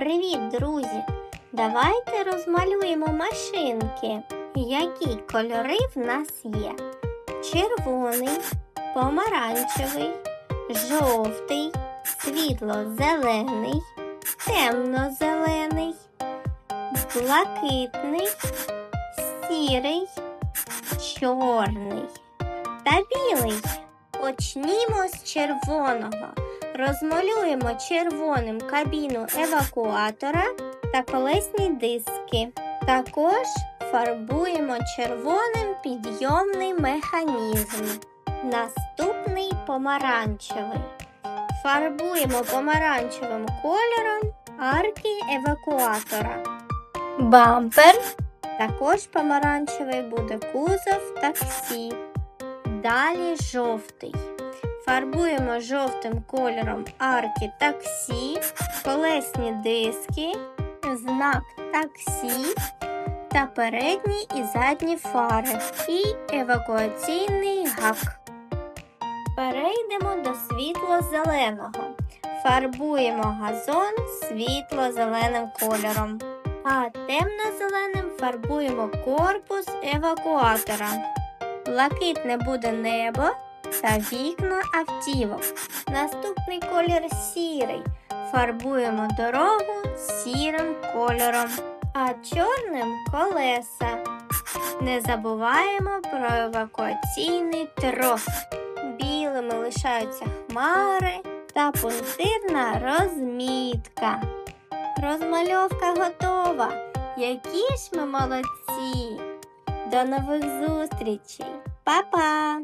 Привіт, друзі! Давайте розмалюємо машинки. Які кольори в нас є? Червоний, помаранчевий, жовтий, світло-зелений, темно-зелений, блакитний, сірий, чорний та білий. Почнімо з червоного. Розмалюємо червоним кабіну евакуатора та колесні диски. Також фарбуємо червоним підйомний механізм. Наступний помаранчевий. Фарбуємо помаранчевим кольором арки евакуатора. Бампер. Також помаранчевий буде кузов таксі. Далі жовтий. Фарбуємо жовтим кольором арки таксі, колесні диски, знак таксі та передні і задні фари і евакуаційний гак. Перейдемо до світло-зеленого. Фарбуємо газон світло-зеленим кольором, а темно-зеленим фарбуємо корпус евакуатора. Блакитне буде небо та вікна автівок. Наступний колір сірий. Фарбуємо дорогу сірим кольором, а чорним колеса. Не забуваємо про евакуаційний трос. Білими лишаються хмари та пунктирна розмітка. Розмальовка готова. Які ж ми молодці! До нових зустрічей! Па-па!